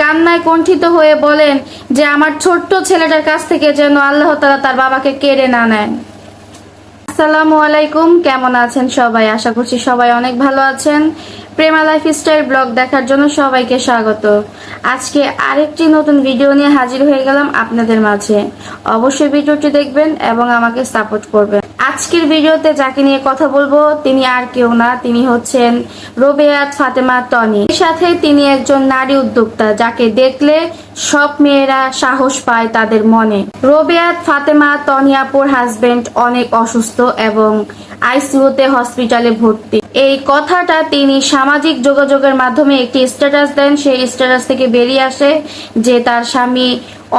কান্নায় কণ্ঠিত হয়ে বলেন যে আমার ছোট্ট ছেলেটার কাছ থেকে যেন আল্লাহ তালা তার বাবাকে কেড়ে না নেয় আসসালামু আলাইকুম, কেমন আছেন সবাই? আশা করছি সবাই অনেক ভালো আছেন। প্রেমা লাইফ স্টাইল ব্লগ দেখার জন্য সবাইকে স্বাগত। আজকে আরেকটি নতুন ভিডিও নিয়ে হাজির হয়ে গেলাম আপনাদের মাঝে। অবশ্যই ভিডিওটি দেখবেন এবং আমাকে সাপোর্ট করবেন। আজকের ভিডিওতে যাকে নিয়ে কথা বলব, তিনি আর কেউ না, তিনি হচ্ছেন রোবেয়াত ফাতেমা টনি। এর সাথে তিনি একজন নারী উদ্যোক্তা, যাকে দেখলে সব মেয়েরা সাহস পায় তাদের মনে। রোবেয়াত ফাতেমা তনিয়াপুর হাজবেন্ড অনেক অসুস্থ এবং আইসিইউতে হসপিটালে ভর্তি। এই কথাটা তিনি সামাজিক যোগাযোগের মাধ্যমে একটি স্ট্যাটাস দেন। সেই স্ট্যাটাস থেকে বেরিয়ে আসে যে তার স্বামী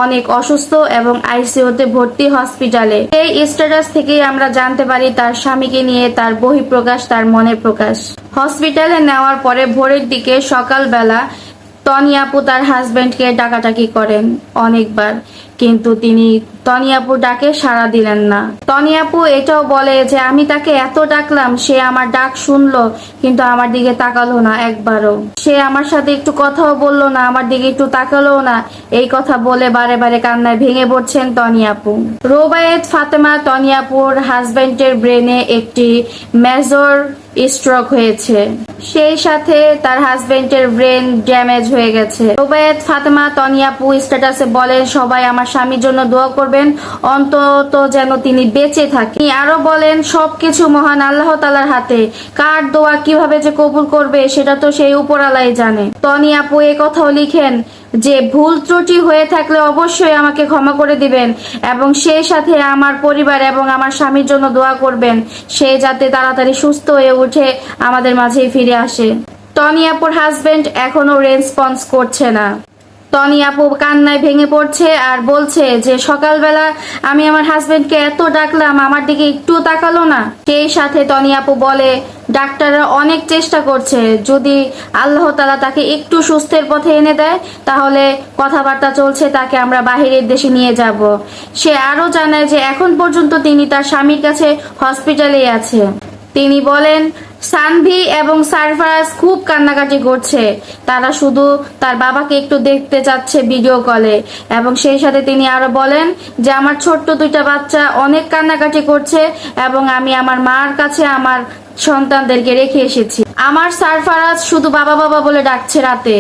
অনেক অসুস্থ এবং আইসিইউতে ভর্তি হসপিটালে। এই স্ট্যাটাস থেকেই আমরা জানতে পারি তার স্বামীকে নিয়ে তার বহিঃপ্রকাশ, তার মনের প্রকাশ। হসপিটালে নেওয়ার পরে ভোরের দিকে সকালবেলা তনিয়াপু তার হাজবেন্ডকে ডাকাটাকি করেন অনেকবার। কিন্তু তিনি তনিয়াপু ডাকে সাড়া দিলেন না। তনিয়াপু এটাও বলে যে, আমি তাকে এত ডাকলাম, সে আমার ডাক শুনলো, কিন্তু আমার দিকে তাকালো না একবারও। সে আমার সাথে একটু কথাও বলল না, আমার দিকে একটু তাকালো না। এই কথা বলে বারে বারে কান্নায় ভেঙে পড়ছেন তনিয়াপু। রোবায়েত ফাতেমা তনিয়াপুর হাজবেন্ডের ব্রেনে একটি মেজর স্ট্রোক হয়েছে। সেই সাথে তার হাজবেন্ডের ব্রেন ড্যামেজ হয়ে গেছে। রোবায়েত ফাতেমা তনিয়াপু স্ট্যাটাসে বলেন, সবাই আমার স্বামীর জন্য দোয়া করবেন। অন্তত যেন তিনি বেঁচে থাকেন। তিনি আরও বলেন, সবকিছু মহান আল্লাহ তালার হাতে। কার দোয়া কীভাবে যে কবুল করবে, সেটা তো সেই উপরালাই জানে। তনিয়াপু এ কথাও লিখেন যে, ভুল ত্রুটি হয়ে থাকলে অবশ্যই আমাকে ক্ষমা করে দিবেন এবং সেই সাথে আমার পরিবার এবং আমার স্বামীর জন্য দোয়া করবেন। সে যাতে তাড়াতাড়ি সুস্থ হয়ে উঠে আমাদের মাঝেই ফিরে আসে। তনিয়াপুর হাজবেন্ড এখনও রেসপন্স করছে না। টনি আপু কান্নায় ভেঙে পড়ছে আর বলছে যে, সকালবেলা আমি আমার হাজবেন্ডকে এত ডাকলাম, আমার দিকে একটু তাকালো না। সেই সাথে টনি আপু বলে, ডাক্তাররা অনেক চেষ্টা করছে। যদি আল্লাহ তালা তাকে একটু সুস্থের পথে এনে দেয়, তাহলে কথাবার্তা চলছে, তাকে আমরা বাহিরের দেশে নিয়ে যাব। সে আরও জানায় যে, এখন পর্যন্ত তিনি তার স্বামীর কাছে হসপিটালেই আছে। তিনি বলেন সানভি এবং সারফারাজ খুব কান্নাকাটি করছে। তারা শুধু তার বাবাকে একটু দেখতে চাচ্ছে ভিডিও কলে এবং সেই সাথে তিনি আরও বলেন যে, আমার ছোট্ট দুইটা বাচ্চা অনেক কান্নাকাটি করছে এবং আমি আমার মার কাছে আমার সন্তানদেরকে রেখে এসেছি। আমার সারফারাজ শুধু বাবা বাবা বলে ডাকছে রাতে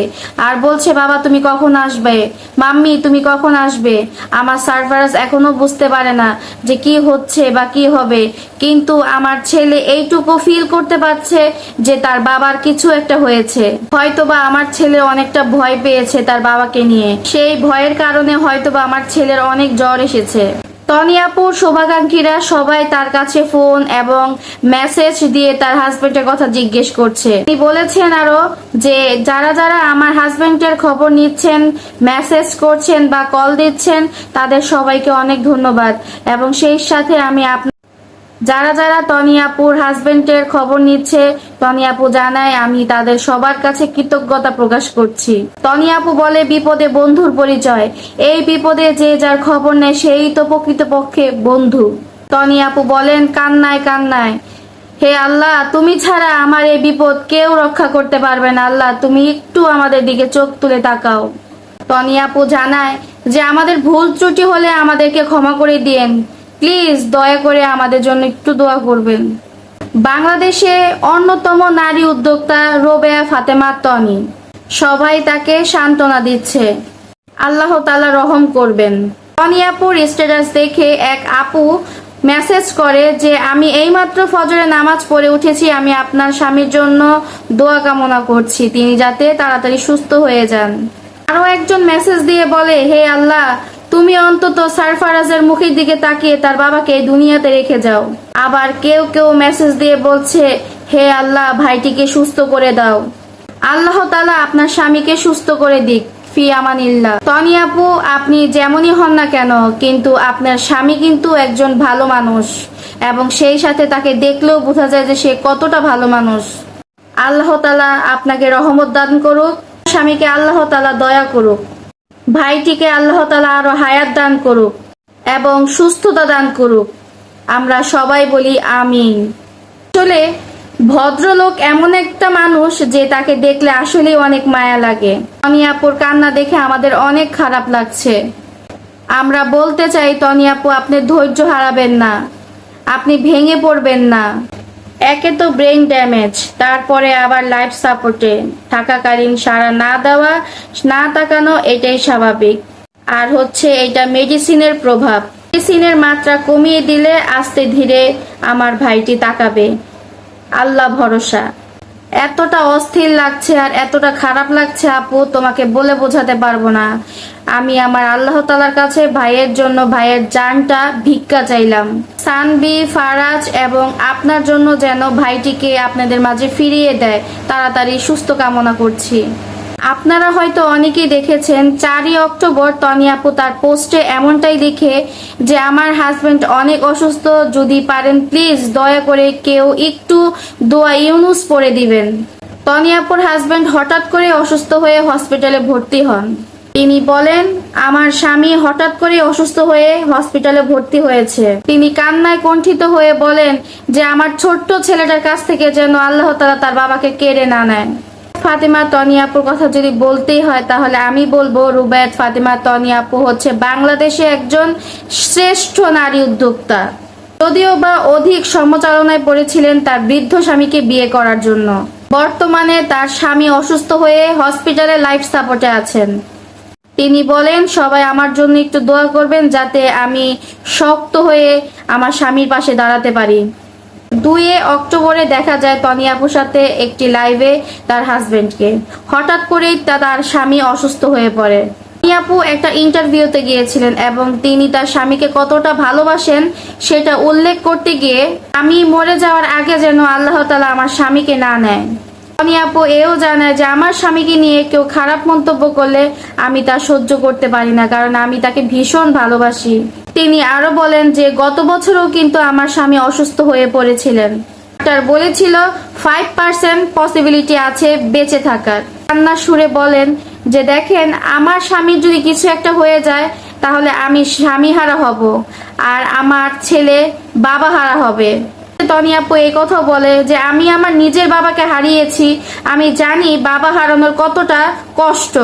আর বলছে, বাবা, তুমি কখন আসবে? মাম্মি, তুমি কখন আসবে? আমার সারফারাজ এখনও বুঝতে পারে না যে কি হচ্ছে বা কি হবে। কিন্তু আমার ছেলে এইটুকু ফিল করতে পারছে যে তার বাবার কিছু একটা হয়েছে। হয়তোবা আমার ছেলে অনেকটা ভয় পেয়েছে তার বাবাকে নিয়ে। সেই ভয়ের কারণে হয়তোবা আমার ছেলের অনেক জ্বর এসেছে। তনিয়াপুর শোভাকাঙ্ক্ষীরা সবাই তার কাছে ফোন এবং মেসেজ দিয়ে তার হাজবেন্ডের কথা জিজ্ঞেস করছে। তিনি বলেছেন আরও যে, যারা যারা আমার হাজবেন্ডের খবর নিচ্ছেন, মেসেজ করছেন বা কল দিচ্ছেন, তাদের সবাইকে অনেক ধন্যবাদ এবং সেই সাথে আমি আপনার যারা যারা তনিয়াপুর হাজবেন্ডের খবর নিচ্ছে তনিয়াপু জানায়, আমি তাদের সবার কাছে কৃতজ্ঞতা প্রকাশ করছি। তনিয়াপু বলে, বিপদে বন্ধুর পরিচয়। এই বিপদে যে যার খবর নেয়, সেই তো প্রকৃতপক্ষে বন্ধু। তনিয়াপু বলেন, কান্নায় কান্নায়। হে আল্লাহ, তুমি ছাড়া আমার এই বিপদ কেউ রক্ষা করতে পারবে না। আল্লাহ, তুমি একটু আমাদের দিকে চোখ তুলে তাকাও। তনিয়াপু জানায় যে, আমাদের ভুল ত্রুটি হলে আমাদেরকে ক্ষমা করে দিয়েন। প্লিজ দয়া করে আমাদের জন্য একটু দোয়া করবেন। বাংলাদেশে অন্যতম নারী উদ্যোক্তা রোবেয়া ফাতেমা তনি। সবাই তাকে সান্ত্বনা দিচ্ছে। আল্লাহ তালা রহম করবেন। তনিয়াপুর স্ট্যাটাস দেখে এক আপু মেসেজ করে যে, আমি এইমাত্র ফজরে নামাজ পড়ে উঠেছি, আমি আপনার স্বামীর জন্য দোয়া কামনা করছি। তিনি যাতে তাড়াতাড়ি সুস্থ হয়ে যান। আরও একজন মেসেজ দিয়ে বলে, হে আল্লাহ তুমি অন্তত সারফারাজের মুখের দিকে তাকিয়ে তার বাবাকে দুনিয়াতে রেখে যাও। আবার কেউ কেউ মেসেজ দিয়ে বলছে, হে আল্লাহ, ভাইটিকে সুস্থ করে দাও। আল্লাহ তালা আপনার স্বামীকে সুস্থ করে দিক, ফি আমানিল্লাহ। তনি আপু, আপনি যেমনই হন না কেন, কিন্তু আপনার স্বামী কিন্তু একজন ভালো মানুষ। এবং সেই সাথে তাকে দেখলেও বোঝা যায় যে সে কতটা ভালো মানুষ। আল্লাহ তালা আপনাকে রহমত দান করুক। স্বামীকে আল্লাহ তালা দয়া করুক। ভাইটিকে আল্লাহ তালা আরও হায়াত দান করুক এবং সুস্থতা দান করুক। আমরা সবাই বলি আমিন। আসলে ভদ্রলোক এমন একটা মানুষ যে তাকে দেখলে আসলেই অনেক মায়া লাগে। টনি আপুর কান্না দেখে আমাদের অনেক খারাপ লাগছে। আমরা বলতে চাই, টনি আপু, আপনি ধৈর্য হারাবেন না। আপনি ভেঙে পড়বেন না। একে তো ব্রেন ড্যামেজ তারপরে আবার লাইফ সাপোর্টে থাকাকালীন সারা না দেওয়া, না তাকানো এটাই স্বাভাবিক। আর হচ্ছে এটা মেডিসিনের প্রভাব। মেডিসিনের মাত্রা কমিয়ে দিলে আস্তে ধীরে আমার ভাইটি তাকাবে। আল্লাহ ভরসা। এতটা অস্থির লাগছে আর এতটা খারাপ লাগছে আপু, তোমাকে বলে বোঝাতে পারব না। আমি আমার আল্লাহ তালার কাছে ভাইয়ের জন্য ভাইয়ের জানটা ভিক্ষা চাইলাম। সানবি, ফারাজ এবং আপনার জন্য যেন ভাইটিকে আপনাদের মাঝে ফিরিয়ে দেয়, তাড়াতাড়ি সুস্থ কামনা করছি। আপনারা হয়তো অনেকেই দেখেছেন, চারই অক্টোবর তনি আপু তার পোস্টে এমনটাই লিখে যে, আমার হাজবেন্ড অনেক অসুস্থ, যদি পারেন প্লিজ দয়া করে কেউ একটু দোয়া ইউনুস পড়ে দিবেন। তনি আপুর হাজবেন্ড হঠাৎ করে অসুস্থ হয়ে হসপিটালে ভর্তি হন। তিনি বলেন, আমার স্বামী হঠাৎ করে অসুস্থ হয়ে হসপিটালে ভর্তি হয়েছে। তিনি কান্নায় কণ্ঠিত হয়ে বলেন যে, আমার ছোট্ট ছেলেটার কাছ থেকে যেন আল্লাহ তালা তার বাবাকে কেড়ে না নেয়। ফাতেমা তনিয়াপুর কথা যদি বলতেই হয়, তাহলে আমি বলব রুবায়ত ফাতেমা তনিয়াপু হচ্ছে বাংলাদেশে একজন শ্রেষ্ঠ নারী উদ্যোক্তা। যদিও বা অধিক সমচালনায় পড়েছিলেন তার বৃদ্ধ স্বামীকে বিয়ে করার জন্য। বর্তমানে তার স্বামী অসুস্থ হয়ে হসপিটালে লাইফ সাপোর্টে আছেন। তিনি বলেন, সবাই আমার জন্য একটু দোয়া করবেন যাতে আমি শক্ত হয়ে আমার স্বামীর পাশে দাঁড়াতে পারি। দুয়ে অক্টোবরে দেখা যায় তনি আপুর সাথে একটি লাইভে তার হাজবেন্ডকে হঠাৎ করেই তার স্বামী অসুস্থ হয়ে পড়ে। তনি আপু একটা ইন্টারভিউতে গিয়েছিলেন এবং তিনি তার স্বামীকে কতটা ভালোবাসেন সেটা উল্লেখ করতে গিয়ে, আমি মরে যাওয়ার আগে যেন আল্লাহ তালা আমার স্বামীকে না নেয়। তনি আপু এও জানায় যে, আমার স্বামীকে নিয়ে কেউ খারাপ মন্তব্য করলে আমি তা সহ্য করতে পারি না, কারণ আমি তাকে ভীষণ ভালোবাসি। তিনি আরও বলেন যে, গত বছরও কিন্তু আমার স্বামী অসুস্থ হয়ে পড়েছিলেন। ডাক্তার বলেছিল ফাইভ পার্সেন্ট পসিবিলিটি আছে বেঁচে থাকার। কান্নার সুরে বলেন যে, দেখেন, আমার স্বামীর যদি কিছু একটা হয়ে যায়, তাহলে আমি স্বামী হারা হব আর আমার ছেলে বাবা হারা হবে। তনি এই কথা বলে যে, আমি আমার নিজের বাবাকে হারিয়েছি। আমি জানি বাবা হারানোর কতটা কষ্ট।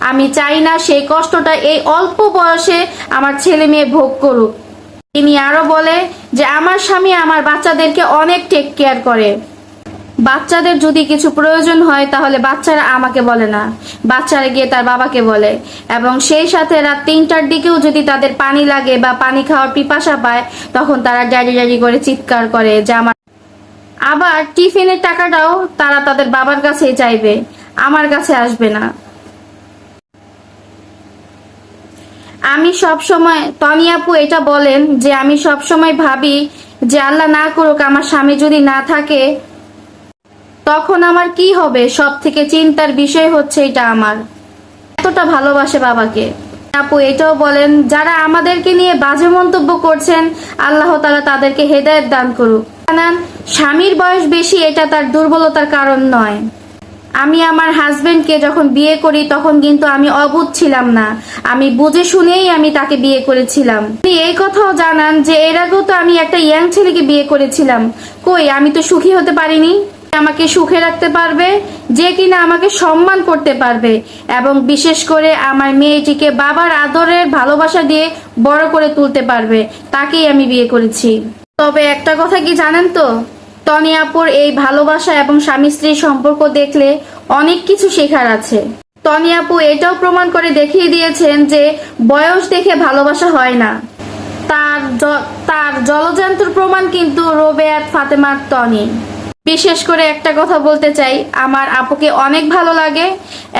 আমি চাই না সেই কষ্টটা এই অল্প বয়সে আমার ছেলে মেয়ে ভোগ করুক। তিনি আরও বলে যে, আমার স্বামী আমার বাচ্চাদেরকে অনেক টেক কেয়ার করে। বাচ্চাদের যদি কিছু প্রয়োজন হয়, তাহলে বাচ্চারা আমাকে বলে না। বাচ্চারা গিয়ে তার বাবাকে বলে। এবং সেই সাথে রাত তিনটার দিকেও যদি তাদের পানি লাগে বা পানি খাওয়ার পিপাসা পায়, তখন তারা ড্যাডি ড্যাডি করে চিৎকার করে যে, আমার আবার টিফিনের টাকাটাও তারা তাদের বাবার কাছেই চাইবে। আমার কাছে আসবে না। আমি সব সময় তনি আপু এটা বলেন যে আমি সব সময় ভাবি যে আল্লাহ না করুক, আমার স্বামী যদি না থাকে, তখন আমার কি হবে? সব থেকে চিন্তার বিষয় হচ্ছে এটা আমার। এতটা ভালোবাসে বাবাকে। আপু এটাও বলেন, যারা আমাদেরকে নিয়ে বাজে মন্তব্য করছেন, আল্লাহ তালা তাদেরকে হেদায়েত দান করুক। স্বামীর বয়স বেশি, এটা তার দুর্বলতার কারণ নয়। আমি আমার হাজবেন্ডকে যখন বিয়ে করি, তখন কিন্তু আমি অবুধ ছিলাম না। আমি বুঝে শুনেই আমি তাকে বিয়ে করেছিলাম। তিনি এই কথাও জানান যে এর আগেও তো আমি একটা ইয়াং ছেলেকে বিয়ে করেছিলাম। কই, আমি তো সুখী হতে পারিনি। আমাকে সুখে রাখতে পারবে, যে কিনা আমাকে সম্মান করতে পারবে। এবং বিশেষ করে আমার মেয়েটিকে বাবার আদরের ভালোবাসা দিয়ে বড় করে তুলতে পারবে। তাকেই আমি বিয়ে করেছি। তবে একটা কথা কি জানেন তো? টনি আপুর এই ভালোবাসা এবং স্বামী স্ত্রীর সম্পর্ক দেখলে অনেক কিছু শেখার আছে। টনি আপু এটাও প্রমাণ করে দেখিয়ে দিয়েছেন যে বয়স দেখে ভালোবাসা হয় না। তার তার জলজান্তর প্রমাণ কিন্তু রোবেয়াত ফাতেমার টনি বিশেষ করে একটা কথা বলতে চাই, আমার আপুকে অনেক ভালো লাগে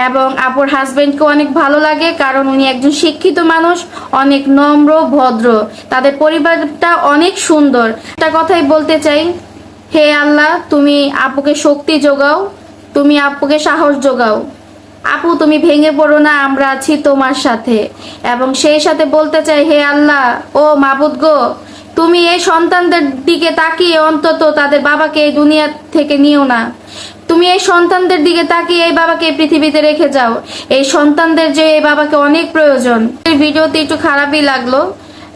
এবং আপুর হাজবেন্ডকে অনেক ভালো লাগে কারণ উনি একজন শিক্ষিত মানুষ, অনেক নম্র, ভদ্র। তাদের পরিবারটা অনেক সুন্দর। একটা কথাই বলতে চাই হে আল্লাহ, তুমি আপুকে শক্তি যোগাও, তুমি আপুকে সাহস যোগাও। আপু, তুমি ভেঙে পড়ো না, আমরা আছি তোমার সাথে। এবং সেই সাথে বলতে চাই, হে আল্লাহ, ও মাবুদ গো, তুমি এই সন্তানদের দিকে তাকিয়ে অন্তত তাদের বাবাকে এই দুনিয়া থেকে নিও না। তুমি এই সন্তানদের দিকে তাকিয়ে এই বাবাকে পৃথিবীতে রেখে যাও। এই সন্তানদের যে এই বাবাকে অনেক প্রয়োজন। ভিডিওতে একটু খারাপই লাগল।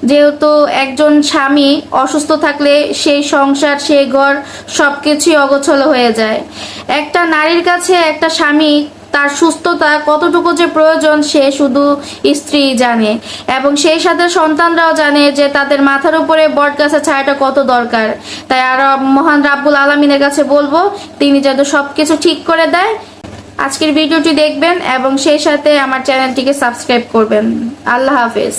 যেহেতু একজন স্বামী অসুস্থ থাকলে সেই সংসার, সেই ঘর সব কিছুই অগোছলো হয়ে যায়। একটা নারীর কাছে একটা স্বামী, তার সুস্থতা কতটুকু যে প্রয়োজন সে শুধু স্ত্রী জানে এবং সেই সাথে সন্তানরাও জানে যে তাদের মাথার উপরে বট গাছের ছায়াটা কত দরকার। তাই আর মহান রাব্বুল আলমিনের কাছে বলব, তিনি যাতে সবকিছু ঠিক করে দেয়। আজকের ভিডিওটি দেখবেন এবং সেই সাথে আমার চ্যানেলটিকে সাবস্ক্রাইব করবেন। আল্লাহ হাফেজ।